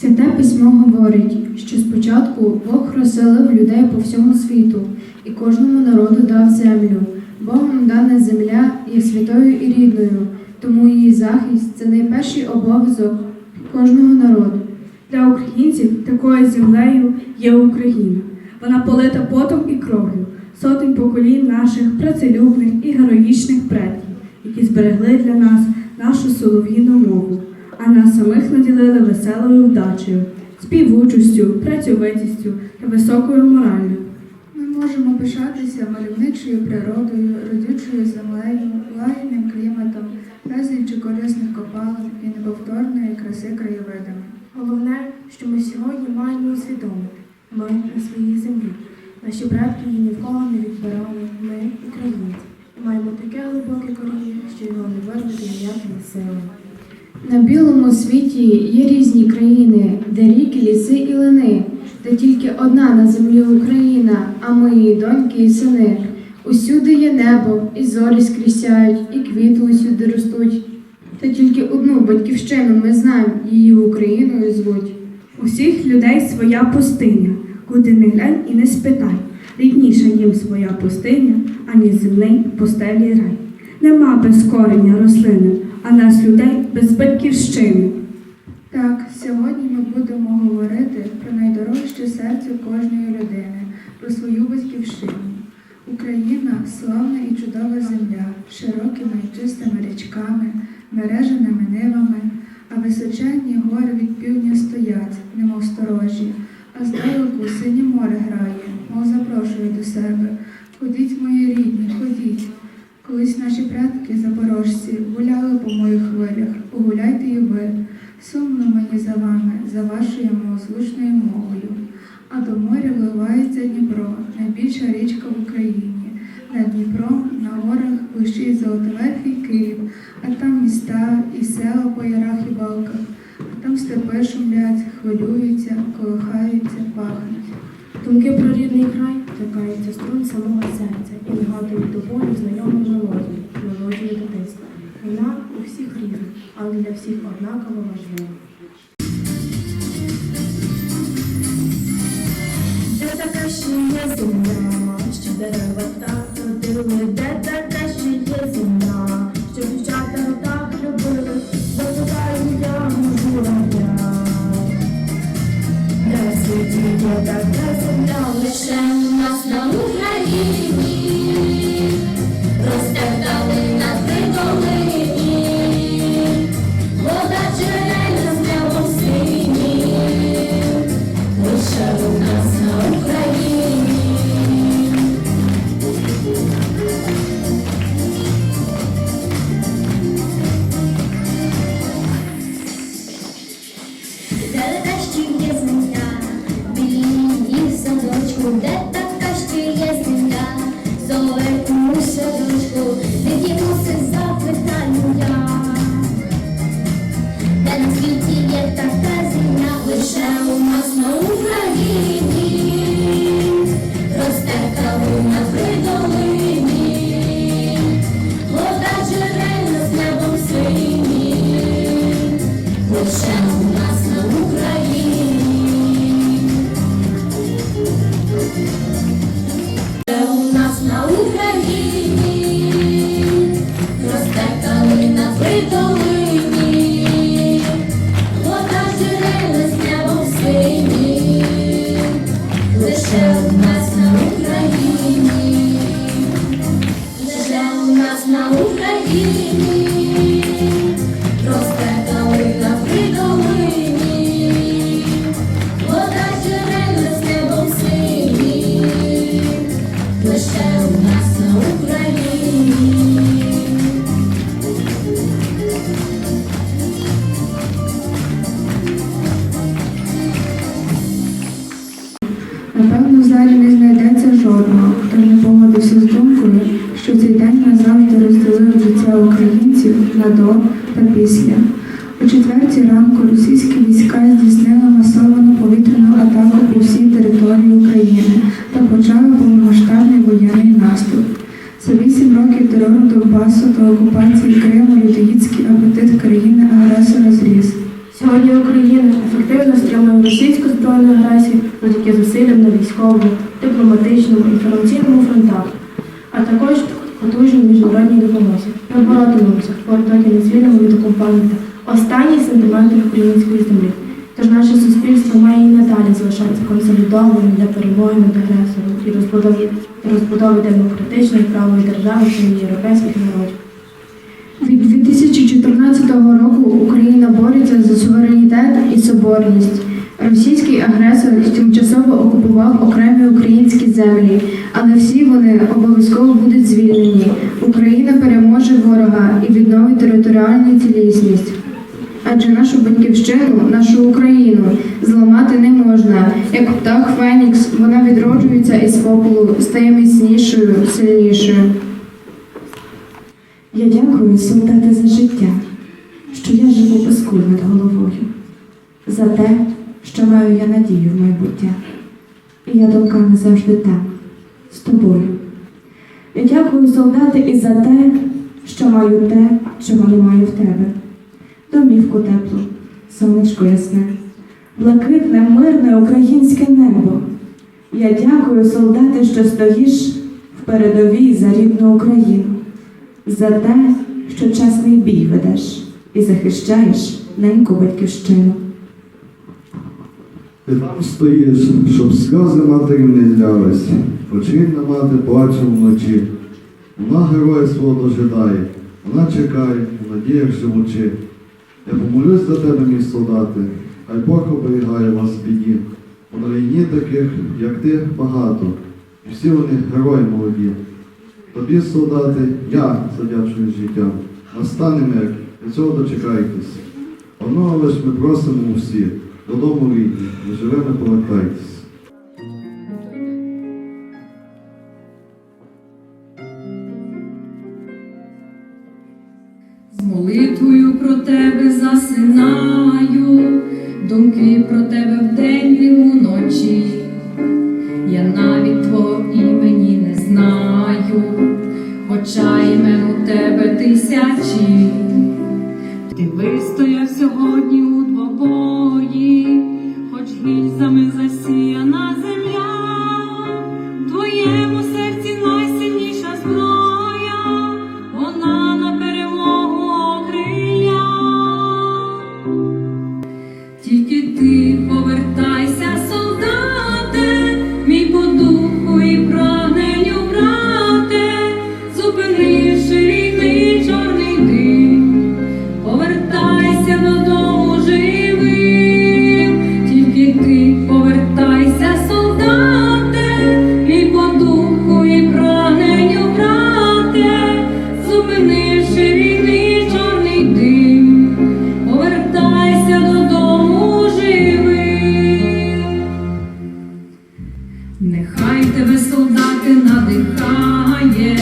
Святе письмо говорить, що спочатку Бог розселив людей по всьому світу і кожному народу дав землю. Богом дана земля є святою і рідною, тому її захист це найперший обов'язок кожного народу. Для українців такою землею є Україна. Вона полита потом і кров'ю сотень поколінь наших працелюбних і героїчних предків, які зберегли для нас нашу солов'їну мову, а нас самих наділили веселою вдачею, співучістю, працьовитістю та високою мораллю. Ми можемо пишатися мальовничою природою, родючою землею, лагідним кліматом, безліччю корисних копалин і неповторної краси краєвидами. Головне, що ми сьогодні маємо усвідомити. Ми на своїй землі. Наші предки її ні в кого не відбирали. Ми українці. Маємо таке глибоке коріння, що його не вирвати ніякими силами. На білому світі є різні країни, де ріки, ліси і лини, та тільки одна на землі Україна, а ми доньки і сини. Усюди є небо, і зорі скрізь сяють, і квіти усюди ростуть. Та тільки одну батьківщину ми знаємо, її Україною звуть. Усіх людей своя пустиня, куди не глянь і не спитай. Рідніша їм своя пустиня, ані земний постелі рай. Нема без кореня рослини, а нас людей без батьківщини. Так, сьогодні ми будемо говорити про найдорожче серцю кожної людини, про свою батьківщину. Україна славна і чудова земля, широкими і чистими річками, мереженими нивами, а височенні гори від півдня стоять, немов сторожі, а здалеку синє море грає, мов запрошує до себе. Ходіть, мої рідні, ходіть. Колись наші предки, запорожці, гуляли по моїх хвилях, погуляйте і ви. Сумно мені за вами, за вашою милозвучною мовою. А до моря вливається Дніпро, найбільша річка в Україні. Над Дніпром на горах блищить золотоверхий Київ, а там міста і села по ярах і балках, там шумлять, хвилюються, колихаються, пахнуть. Думки про рідний край торкаються струн самого серця і нагадують до болю знайому мелодію, мелодію дитинства. Вона у всіх різна, але для всіх однаково важлива. Де така ще є земля, що дерева так Де beauty світі є така now лише у лише у нас на Україні, лише у нас на Україні, українців на до та після. О четвертій ранку російські війська здійснили масовану повітряну атаку по всій території України та почали повномасштабний воєнний наступ. За вісім років терору Донбасу та окупації Криму людоїдський апетит країни агресора зріс. Сьогодні Україна ефективно стримує російську збройну агресію завдяки зусиллям на військовому, дипломатичному, інформаційному фронтах, а також потужній міжнародній допомозі. Ми боротимемося поки не звільнимо від окупанта останній сантиметр української землі. Тож наше суспільство має і надалі залишатися консолідованим для перемоги над агресором і розбудови, розбудови демократичної правої держави серед європейських народів. Від 2014 року Україна бореться за суверенітет і соборність. Російський агресор тимчасово окупував окремі українські землі, але всі вони обов'язково будуть звільнені. Україна переможе ворога і відновить територіальну цілісність. Адже нашу батьківщину, нашу Україну зламати не можна. Як птах Фенікс, вона відроджується із попелу, стає міцнішою, сильнішою. Я дякую, солдати, за життя, що я живу куль над головою, за те, що маю я надію в майбуття. І я думками завжди там, з тобою. Я дякую, солдати, і за те, що маю те, чого немає в тебе. Домівку теплу, сонечко ясне, блакитне, мирне українське небо. Я дякую, солдати, що стоїш в передовій за рідну Україну за те, що чесний бій ведеш і захищаєш неньку батьківщину. Ти там стоїш, щоб сльози матерів не лялись, Починна мати плаче вночі. Вона героя свого дожидає, вона чекає, в надіях живучи. Я помолюсь за тебе, мій солдати, хай Бог оберігає вас в біді. У країні таких, як ти, багато, і всі вони герої молоді. Тобі, солдати, я задячую життям. Настане мир, і цього дочекайтесь. Одного лиш ми просимо усі, додому рідні, ви живими повертайтесь. З молитвою про тебе засинаю, думки про тебе вдень і уночі. Я навіть твого імені не знаю, імен у тебе тисячі. Нехай тебе, солдати, надихає,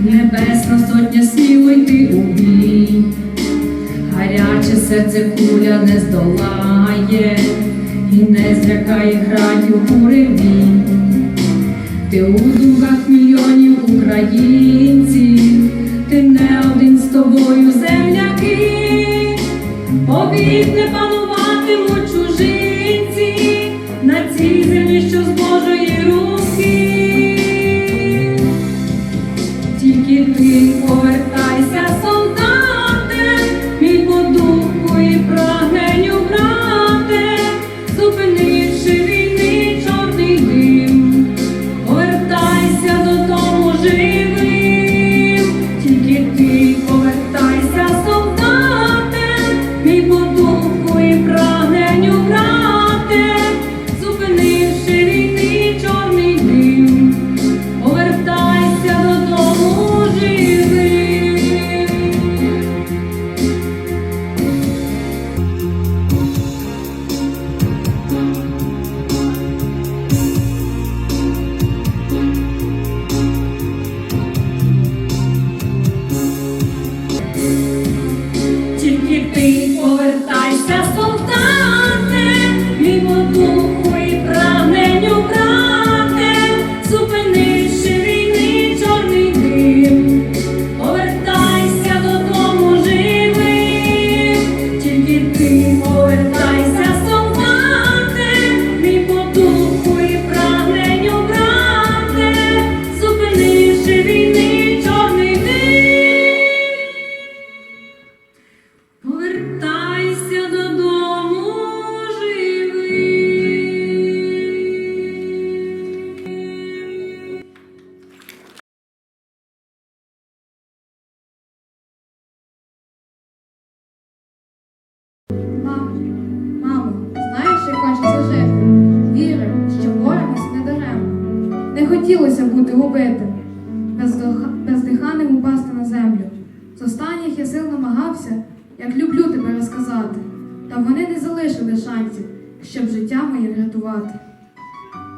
небесна сотня сміло йти у бій. Гаряче серце куля не здолає, і не злякає градів буревій. Ти у думках мільйонів українців, ти не один з тобою земляки, повік не пануватимуть чужинці на цій землі, що з Божої залишили шансів, щоб життя моє врятувати.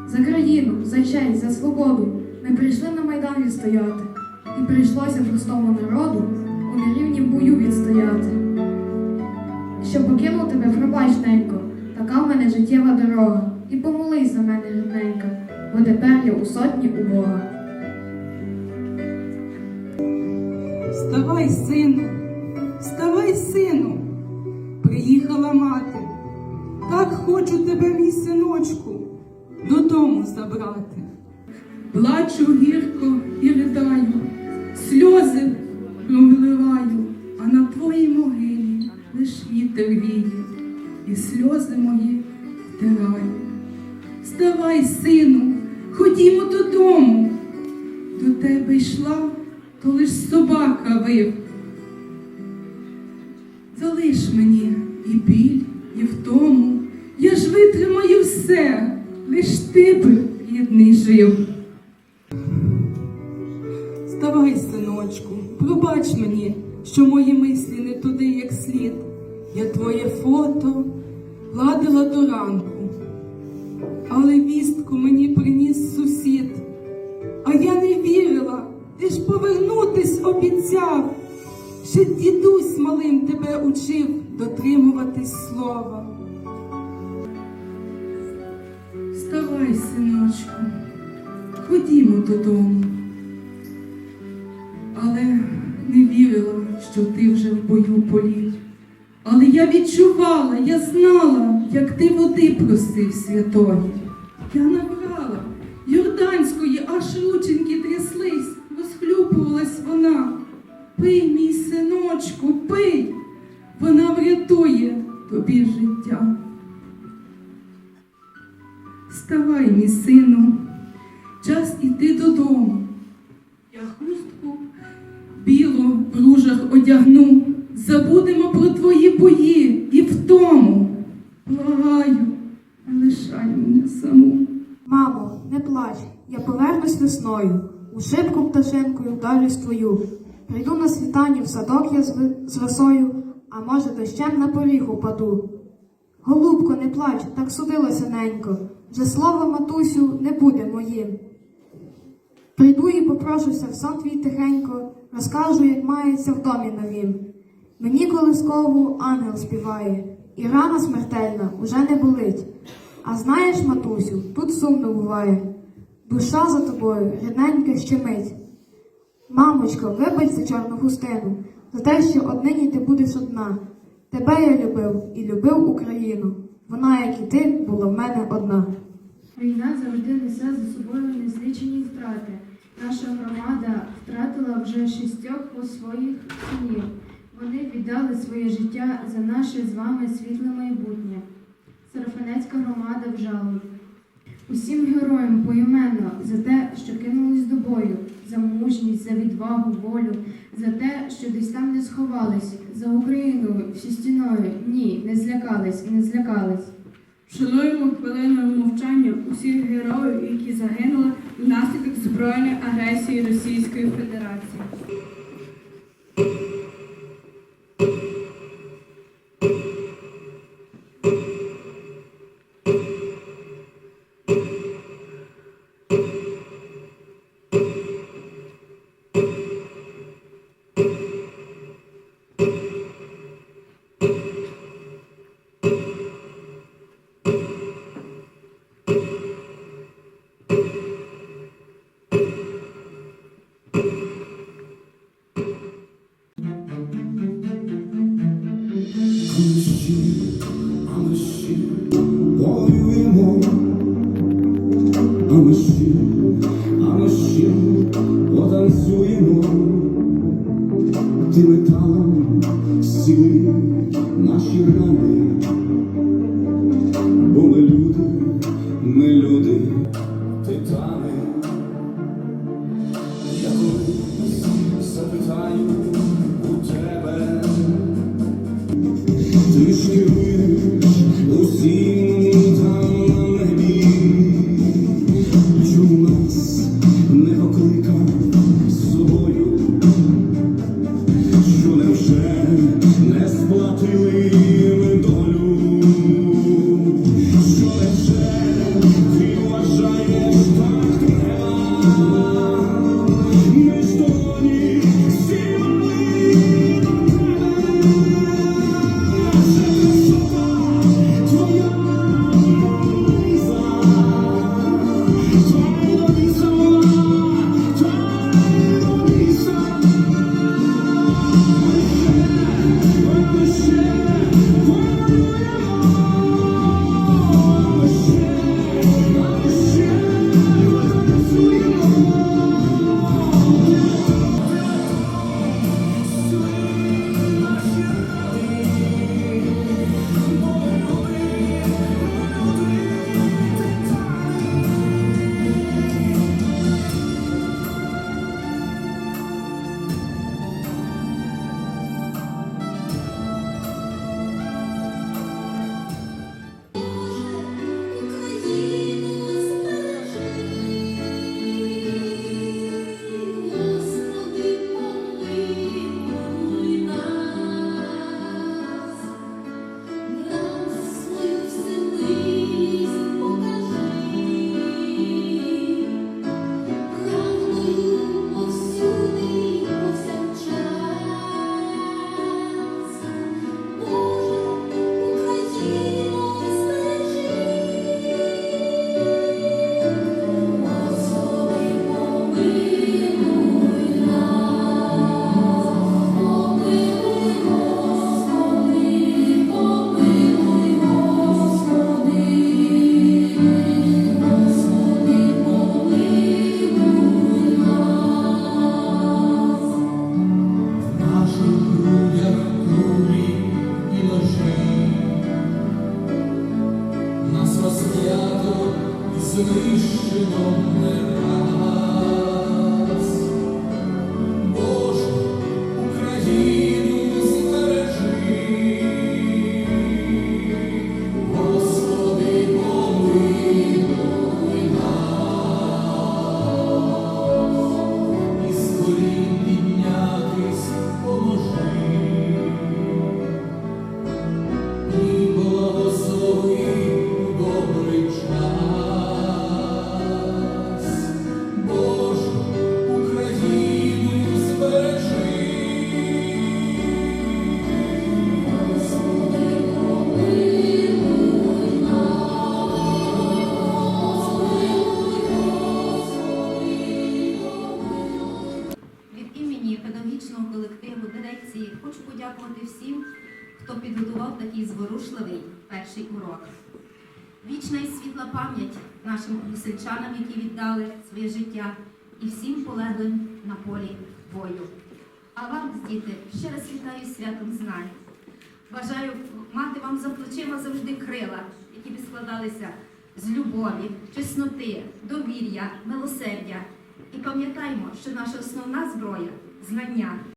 За країну, за честь, за свободу ми прийшли на Майдан відстояти, і прийшлося простому народу у нерівнім бою відстояти. Щоб покинув тебе, пробач, така в мене життєва дорога, і помолись за мене, рідненька, бо тепер я у сотні у Бога. Вставай, сину, вставай, сину, приїхала мати. Хочу тебе, мій синочку, додому забрати. Плачу гірко і ридаю, сльози промливаю, а на твоїй могилі лиш вітер віє, і сльози мої втираю. Вставай, сину, ходімо додому. До тебе йшла, то лиш собака вив. Я твоє фото гладила до ранку, але вістку мені приніс сусід. А я не вірила, ти ж повернутись обіцяв. Ще дідусь малим тебе учив дотримуватись слова. Вставай, синочку, ходімо додому. Але не вірила, що ти вже в бою поліг. Але я відчувала, я знала, як ти води просив святої. Я набрала Йорданської, аж рученьки тряслись, розхлюпувалась вона. Пий, мій синочку, пий, вона врятує тобі життя. Вставай, мій сину, пташинкою твою. Прийду на світанні в садок я з росою, а може дощем на поріг упаду. Голубко, не плач, так судилося ненько, вже слово матусю не буде моїм. Прийду і попрошуся в сон твій тихенько, розкажу, як мається в домі новім. Мені колискову ангел співає, і рана смертельна уже не болить. А знаєш, матусю, тут сумно буває. Душа за тобою рідненька щемить. Мамочко, вибач за чорну хустину, за те, що однині ти будеш одна. Тебе я любив і любив Україну. Вона, як і ти, була в мене одна. Війна завжди несе за собою незлічені втрати. Наша громада втратила вже шістьох по своїх синів. Вони віддали своє життя за наше з вами світле майбутнє. Сарафанецька громада в жалобі. Усім героям поіменно за те, що кинулись до бою, за мужність, за відвагу, волю, за те, що десь там не сховались, за Україною всі стіною. Ні, не злякались, не злякались. Шануємо хвилиною мовчання усіх героїв, які загинули внаслідок збройної агресії Російської Федерації. Воюємо, а подякувати всім, хто підготував такий зворушливий перший урок. Вічна і світла пам'ять нашим односельчанам, які віддали своє життя, і всім полеглим на полі бою. А вам, діти, ще раз вітаю святом знань. Бажаю мати вам за плечима завжди крила, які б складалися з любові, чесноти, довір'я, милосердя. І пам'ятаймо, що наша основна зброя знання.